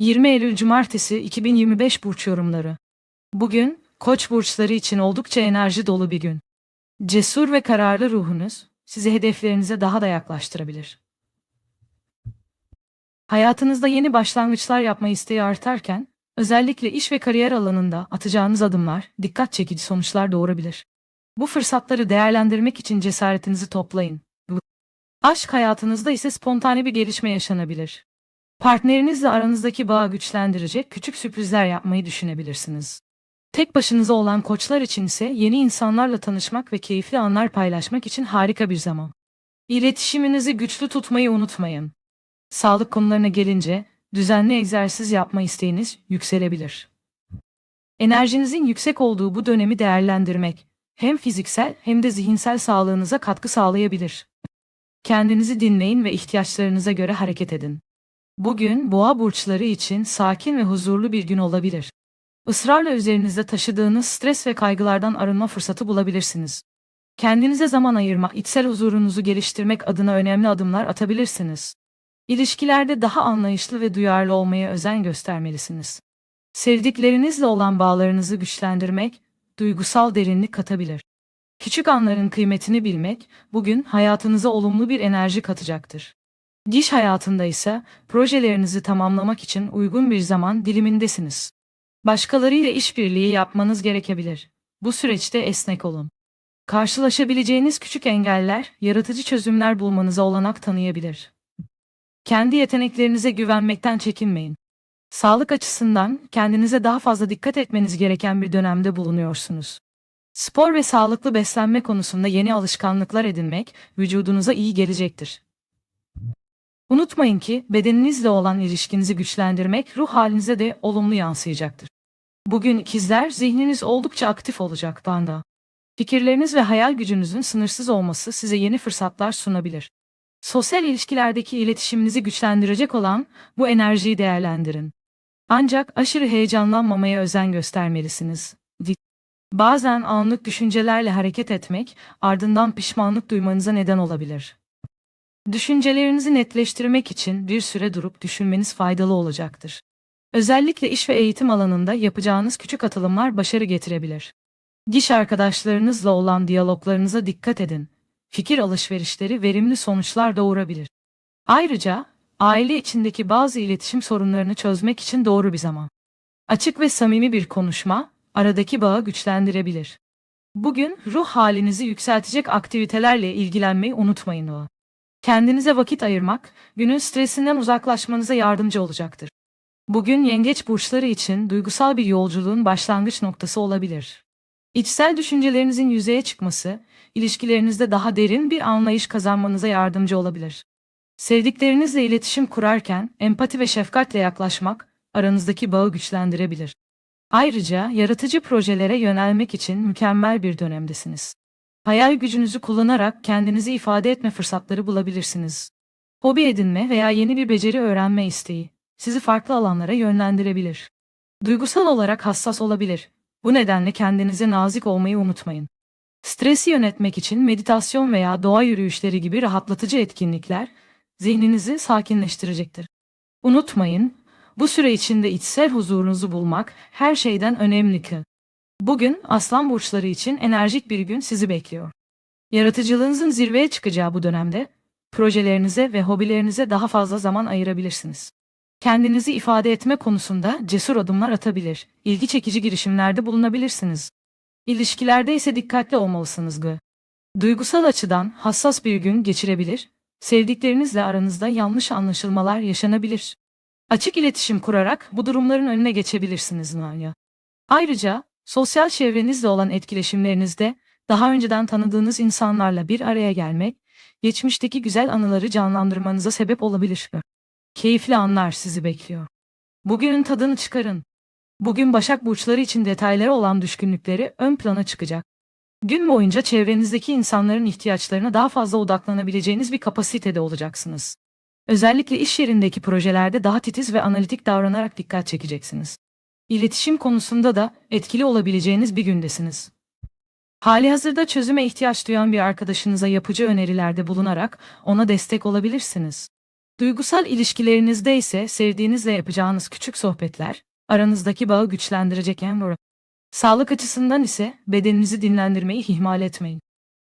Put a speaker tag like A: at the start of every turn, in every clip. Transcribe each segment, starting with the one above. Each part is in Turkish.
A: 20 Eylül Cumartesi 2025 burç yorumları. Bugün Koç burçları için oldukça enerji dolu bir gün. Cesur ve kararlı ruhunuz sizi hedeflerinize daha da yaklaştırabilir. Hayatınızda yeni başlangıçlar yapma isteği artarken, özellikle iş ve kariyer alanında atacağınız adımlar dikkat çekici sonuçlar doğurabilir. Bu fırsatları değerlendirmek için cesaretinizi toplayın. Aşk hayatınızda ise spontane bir gelişme yaşanabilir. Partnerinizle aranızdaki bağı güçlendirecek küçük sürprizler yapmayı düşünebilirsiniz. Tek başınıza olan koçlar için ise yeni insanlarla tanışmak ve keyifli anlar paylaşmak için harika bir zaman. İletişiminizi güçlü tutmayı unutmayın. Sağlık konularına gelince düzenli egzersiz yapma isteğiniz yükselebilir. Enerjinizin yüksek olduğu bu dönemi değerlendirmek hem fiziksel hem de zihinsel sağlığınıza katkı sağlayabilir. Kendinizi dinleyin ve ihtiyaçlarınıza göre hareket edin. Bugün boğa burçları için sakin ve huzurlu bir gün olabilir. Israrla üzerinizde taşıdığınız stres ve kaygılardan arınma fırsatı bulabilirsiniz. Kendinize zaman ayırma, içsel huzurunuzu geliştirmek adına önemli adımlar atabilirsiniz. İlişkilerde daha anlayışlı ve duyarlı olmaya özen göstermelisiniz. Sevdiklerinizle olan bağlarınızı güçlendirmek, duygusal derinlik katabilir. Küçük anların kıymetini bilmek, bugün hayatınıza olumlu bir enerji katacaktır. İş hayatında ise projelerinizi tamamlamak için uygun bir zaman dilimindesiniz. Başkalarıyla işbirliği yapmanız gerekebilir. Bu süreçte esnek olun. Karşılaşabileceğiniz küçük engeller, yaratıcı çözümler bulmanıza olanak tanıyabilir. Kendi yeteneklerinize güvenmekten çekinmeyin. Sağlık açısından kendinize daha fazla dikkat etmeniz gereken bir dönemde bulunuyorsunuz. Spor ve sağlıklı beslenme konusunda yeni alışkanlıklar edinmek vücudunuza iyi gelecektir. Unutmayın ki bedeninizle olan ilişkinizi güçlendirmek ruh halinize de olumlu yansıyacaktır. Bugün ikizler zihniniz oldukça aktif olacak banda. Fikirleriniz ve hayal gücünüzün sınırsız olması size yeni fırsatlar sunabilir. Sosyal ilişkilerdeki iletişiminizi güçlendirecek olan bu enerjiyi değerlendirin. Ancak aşırı heyecanlanmamaya özen göstermelisiniz. Bazen anlık düşüncelerle hareket etmek ardından pişmanlık duymanıza neden olabilir. Düşüncelerinizi netleştirmek için bir süre durup düşünmeniz faydalı olacaktır. Özellikle iş ve eğitim alanında yapacağınız küçük atılımlar başarı getirebilir. İş arkadaşlarınızla olan diyaloglarınıza dikkat edin. Fikir alışverişleri verimli sonuçlar doğurabilir. Ayrıca aile içindeki bazı iletişim sorunlarını çözmek için doğru bir zaman. Açık ve samimi bir konuşma aradaki bağı güçlendirebilir. Bugün ruh halinizi yükseltecek aktivitelerle ilgilenmeyi unutmayın o. Kendinize vakit ayırmak, günün stresinden uzaklaşmanıza yardımcı olacaktır. Bugün yengeç burçları için duygusal bir yolculuğun başlangıç noktası olabilir. İçsel düşüncelerinizin yüzeye çıkması, ilişkilerinizde daha derin bir anlayış kazanmanıza yardımcı olabilir. Sevdiklerinizle iletişim kurarken empati ve şefkatle yaklaşmak aranızdaki bağı güçlendirebilir. Ayrıca yaratıcı projelere yönelmek için mükemmel bir dönemdesiniz. Hayal gücünüzü kullanarak kendinizi ifade etme fırsatları bulabilirsiniz. Hobi edinme veya yeni bir beceri öğrenme isteği sizi farklı alanlara yönlendirebilir. Duygusal olarak hassas olabilir. Bu nedenle kendinize nazik olmayı unutmayın. Stresi yönetmek için meditasyon veya doğa yürüyüşleri gibi rahatlatıcı etkinlikler zihninizi sakinleştirecektir. Unutmayın, bu süre içinde içsel huzurunuzu bulmak her şeyden önemli ki. Bugün aslan burçları için enerjik bir gün sizi bekliyor. Yaratıcılığınızın zirveye çıkacağı bu dönemde projelerinize ve hobilerinize daha fazla zaman ayırabilirsiniz. Kendinizi ifade etme konusunda cesur adımlar atabilir, ilgi çekici girişimlerde bulunabilirsiniz. İlişkilerde ise dikkatli olmalısınız gı. Duygusal açıdan hassas bir gün geçirebilir, sevdiklerinizle aranızda yanlış anlaşılmalar yaşanabilir. Açık iletişim kurarak bu durumların önüne geçebilirsiniz Nanya. Ayrıca sosyal çevrenizle olan etkileşimlerinizde daha önceden tanıdığınız insanlarla bir araya gelmek, geçmişteki güzel anıları canlandırmanıza sebep olabilir. Keyifli anlar sizi bekliyor. Bugünün tadını çıkarın. Bugün Başak Burçları için detaylara olan düşkünlükleri ön plana çıkacak. Gün boyunca çevrenizdeki insanların ihtiyaçlarına daha fazla odaklanabileceğiniz bir kapasitede olacaksınız. Özellikle iş yerindeki projelerde daha titiz ve analitik davranarak dikkat çekeceksiniz. İletişim konusunda da etkili olabileceğiniz bir gündesiniz. Halihazırda çözüme ihtiyaç duyan bir arkadaşınıza yapıcı önerilerde bulunarak ona destek olabilirsiniz. Duygusal ilişkilerinizde ise sevdiğinizle yapacağınız küçük sohbetler, aranızdaki bağı güçlendirecek en doğru. Sağlık açısından ise bedeninizi dinlendirmeyi ihmal etmeyin.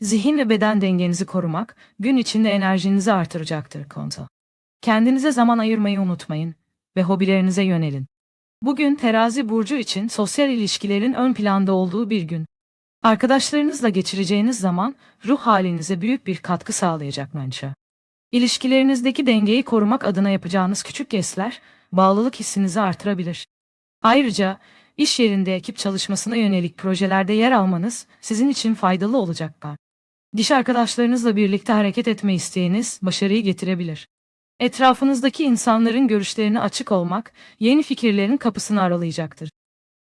A: Zihin ve beden dengenizi korumak, gün içinde enerjinizi artıracaktır konta. Kendinize zaman ayırmayı unutmayın ve hobilerinize yönelin. Bugün terazi burcu için sosyal ilişkilerin ön planda olduğu bir gün. Arkadaşlarınızla geçireceğiniz zaman ruh halinize büyük bir katkı sağlayacak bence. İlişkilerinizdeki dengeyi korumak adına yapacağınız küçük jestler bağlılık hissinizi artırabilir. Ayrıca iş yerinde ekip çalışmasına yönelik projelerde yer almanız sizin için faydalı olacaktır. Diş arkadaşlarınızla birlikte hareket etme isteğiniz başarıyı getirebilir. Etrafınızdaki insanların görüşlerine açık olmak, yeni fikirlerin kapısını aralayacaktır.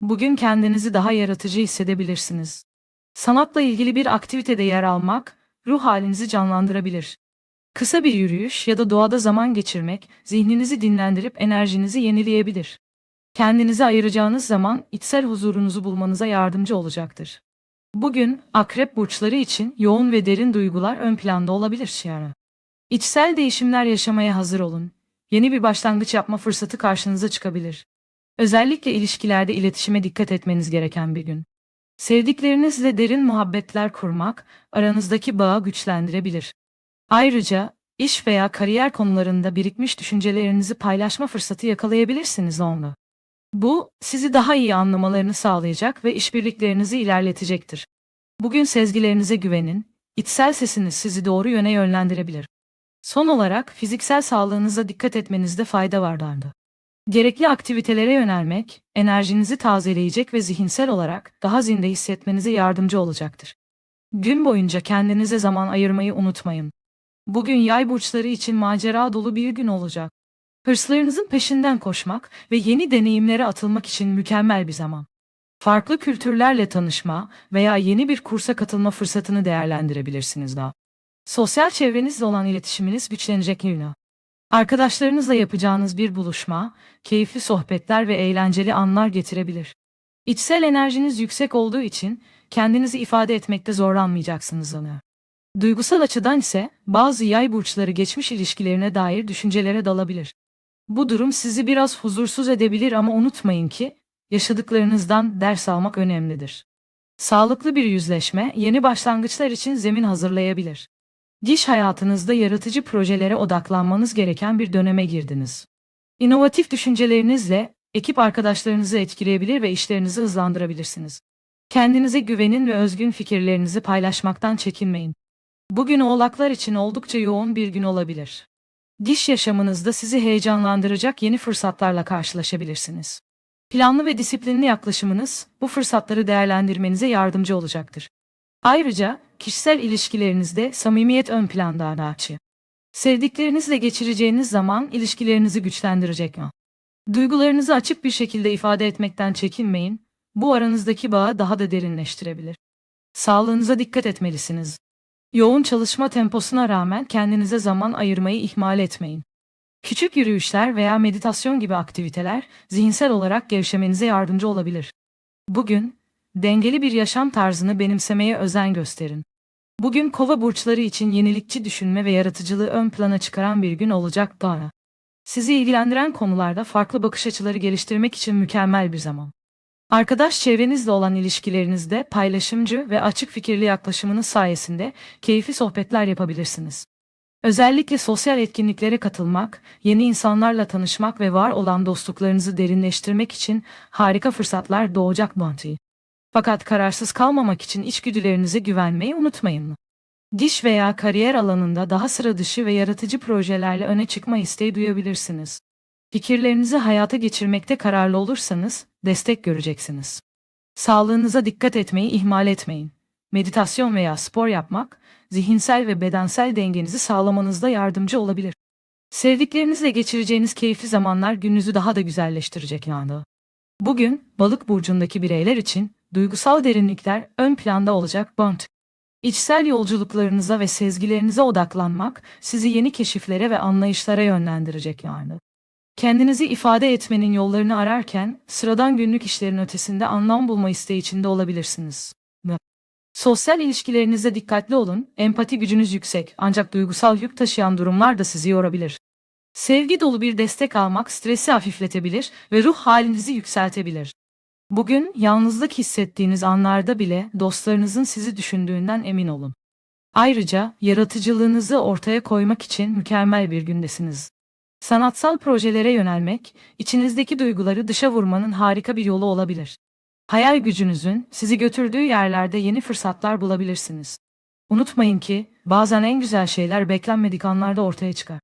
A: Bugün kendinizi daha yaratıcı hissedebilirsiniz. Sanatla ilgili bir aktivitede yer almak, ruh halinizi canlandırabilir. Kısa bir yürüyüş ya da doğada zaman geçirmek, zihninizi dinlendirip enerjinizi yenileyebilir. Kendinize ayıracağınız zaman içsel huzurunuzu bulmanıza yardımcı olacaktır. Bugün akrep burçları için yoğun ve derin duygular ön planda olabilir şiarı. İçsel değişimler yaşamaya hazır olun. Yeni bir başlangıç yapma fırsatı karşınıza çıkabilir. Özellikle ilişkilerde iletişime dikkat etmeniz gereken bir gün. Sevdiklerinizle derin muhabbetler kurmak aranızdaki bağı güçlendirebilir. Ayrıca iş veya kariyer konularında birikmiş düşüncelerinizi paylaşma fırsatı yakalayabilirsiniz onunla. Bu, sizi daha iyi anlamalarını sağlayacak ve işbirliklerinizi ilerletecektir. Bugün sezgilerinize güvenin, içsel sesiniz sizi doğru yöne yönlendirebilir. Son olarak fiziksel sağlığınıza dikkat etmenizde fayda varlardı. Gerekli aktivitelere yönelmek, enerjinizi tazeleyecek ve zihinsel olarak daha zinde hissetmenize yardımcı olacaktır. Gün boyunca kendinize zaman ayırmayı unutmayın. Bugün yay burçları için macera dolu bir gün olacak. Hırslarınızın peşinden koşmak ve yeni deneyimlere atılmak için mükemmel bir zaman. Farklı kültürlerle tanışma veya yeni bir kursa katılma fırsatını değerlendirebilirsiniz daha. Sosyal çevrenizle olan iletişiminiz güçlenecek yine. Arkadaşlarınızla yapacağınız bir buluşma, keyifli sohbetler ve eğlenceli anlar getirebilir. İçsel enerjiniz yüksek olduğu için kendinizi ifade etmekte zorlanmayacaksınız onu. Duygusal açıdan ise bazı yay burçları geçmiş ilişkilerine dair düşüncelere dalabilir. Bu durum sizi biraz huzursuz edebilir ama unutmayın ki yaşadıklarınızdan ders almak önemlidir. Sağlıklı bir yüzleşme yeni başlangıçlar için zemin hazırlayabilir. Diş hayatınızda yaratıcı projelere odaklanmanız gereken bir döneme girdiniz. İnovatif düşüncelerinizle ekip arkadaşlarınızı etkileyebilir ve işlerinizi hızlandırabilirsiniz. Kendinize güvenin ve özgün fikirlerinizi paylaşmaktan çekinmeyin. Bugün oğlaklar için oldukça yoğun bir gün olabilir. Diş yaşamınızda sizi heyecanlandıracak yeni fırsatlarla karşılaşabilirsiniz. Planlı ve disiplinli yaklaşımınız bu fırsatları değerlendirmenize yardımcı olacaktır. Ayrıca kişisel ilişkilerinizde samimiyet ön planda araçı. Sevdiklerinizle geçireceğiniz zaman ilişkilerinizi güçlendirecek mi? Duygularınızı açık bir şekilde ifade etmekten çekinmeyin, bu aranızdaki bağı daha da derinleştirebilir. Sağlığınıza dikkat etmelisiniz. Yoğun çalışma temposuna rağmen kendinize zaman ayırmayı ihmal etmeyin. Küçük yürüyüşler veya meditasyon gibi aktiviteler zihinsel olarak gevşemenize yardımcı olabilir. Bugün dengeli bir yaşam tarzını benimsemeye özen gösterin. Bugün kova burçları için yenilikçi düşünme ve yaratıcılığı ön plana çıkaran bir gün olacak daha. Sizi ilgilendiren konularda farklı bakış açıları geliştirmek için mükemmel bir zaman. Arkadaş çevrenizle olan ilişkilerinizde paylaşımcı ve açık fikirli yaklaşımınız sayesinde keyifli sohbetler yapabilirsiniz. Özellikle sosyal etkinliklere katılmak, yeni insanlarla tanışmak ve var olan dostluklarınızı derinleştirmek için harika fırsatlar doğacak Monty. Fakat kararsız kalmamak için içgüdülerinize güvenmeyi unutmayın. Diş veya kariyer alanında daha sıra dışı ve yaratıcı projelerle öne çıkma isteği duyabilirsiniz. Fikirlerinizi hayata geçirmekte kararlı olursanız destek göreceksiniz. Sağlığınıza dikkat etmeyi ihmal etmeyin. Meditasyon veya spor yapmak, zihinsel ve bedensel dengenizi sağlamanızda yardımcı olabilir. Sevdiklerinizle geçireceğiniz keyifli zamanlar gününüzü daha da güzelleştirecek yani. Bugün balık burcundaki bireyler için duygusal derinlikler ön planda olacak Bond. İçsel yolculuklarınıza ve sezgilerinize odaklanmak sizi yeni keşiflere ve anlayışlara yönlendirecek yani. Kendinizi ifade etmenin yollarını ararken sıradan günlük işlerin ötesinde anlam bulma isteği içinde olabilirsiniz. Sosyal ilişkilerinizde dikkatli olun, empati gücünüz yüksek ancak duygusal yük taşıyan durumlar da sizi yorabilir. Sevgi dolu bir destek almak stresi hafifletebilir ve ruh halinizi yükseltebilir. Bugün yalnızlık hissettiğiniz anlarda bile dostlarınızın sizi düşündüğünden emin olun. Ayrıca yaratıcılığınızı ortaya koymak için mükemmel bir gündesiniz. Sanatsal projelere yönelmek, içinizdeki duyguları dışa vurmanın harika bir yolu olabilir. Hayal gücünüzün sizi götürdüğü yerlerde yeni fırsatlar bulabilirsiniz. Unutmayın ki bazen en güzel şeyler beklenmedik anlarda ortaya çıkar.